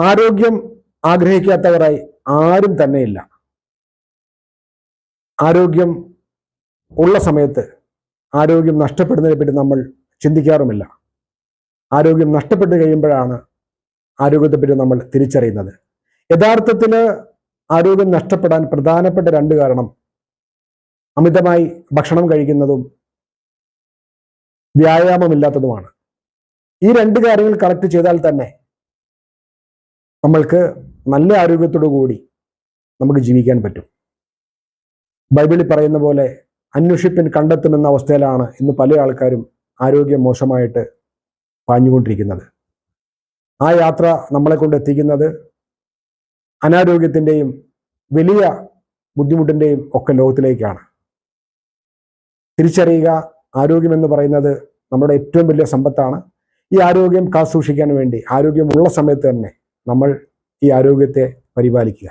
ആരോഗ്യം ആഗ്രഹിക്കാത്തവരായി ആരും തന്നെയില്ല. ആരോഗ്യം ഉള്ള സമയത്ത് ആരോഗ്യം നഷ്ടപ്പെടുന്നതിനെ പറ്റി നമ്മൾ ചിന്തിക്കാറുമില്ല. ആരോഗ്യം നഷ്ടപ്പെട്ടു കഴിയുമ്പോഴാണ് ആരോഗ്യത്തെപ്പറ്റി നമ്മൾ തിരിച്ചറിയുന്നത്. യഥാർത്ഥത്തിൽ ആരോഗ്യം നഷ്ടപ്പെടാൻ പ്രധാനപ്പെട്ട രണ്ട് കാരണം അമിതമായി ഭക്ഷണം കഴിക്കുന്നതും വ്യായാമമില്ലാത്തതുമാണ്. ഈ രണ്ട് കാര്യങ്ങൾ കറക്റ്റ് ചെയ്താൽ തന്നെ നമ്മൾക്ക് നല്ല ആരോഗ്യത്തോടു കൂടി നമുക്ക് ജീവിക്കാൻ പറ്റും. ബൈബിളിൽ പറയുന്ന പോലെ അന്വേഷിപ്പിൻ കണ്ടെത്തുമെന്ന അവസ്ഥയിലാണ് ഇന്ന് പല ആൾക്കാരും ആരോഗ്യം മോശമായിട്ട് പാഞ്ഞുകൊണ്ടിരിക്കുന്നത്. ആ യാത്ര നമ്മളെ കൊണ്ട് എത്തിക്കുന്നത് അനാരോഗ്യത്തിന്റെയും വലിയ ബുദ്ധിമുട്ടിന്റെയും ഒക്കെ ലോകത്തിലേക്കാണ്. തിരിച്ചറിയുക ആരോഗ്യം എന്ന് പറയുന്നത് നമ്മുടെ ഏറ്റവും വലിയ സമ്പത്താണ്. ഈ ആരോഗ്യം കാസൂക്ഷിക്കാൻ വേണ്ടി ആരോഗ്യമുള്ള സമയത്ത് തന്നെ നമ്മൾ ഈ ആരോഗ്യത്തെ പരിപാലിക്കുക.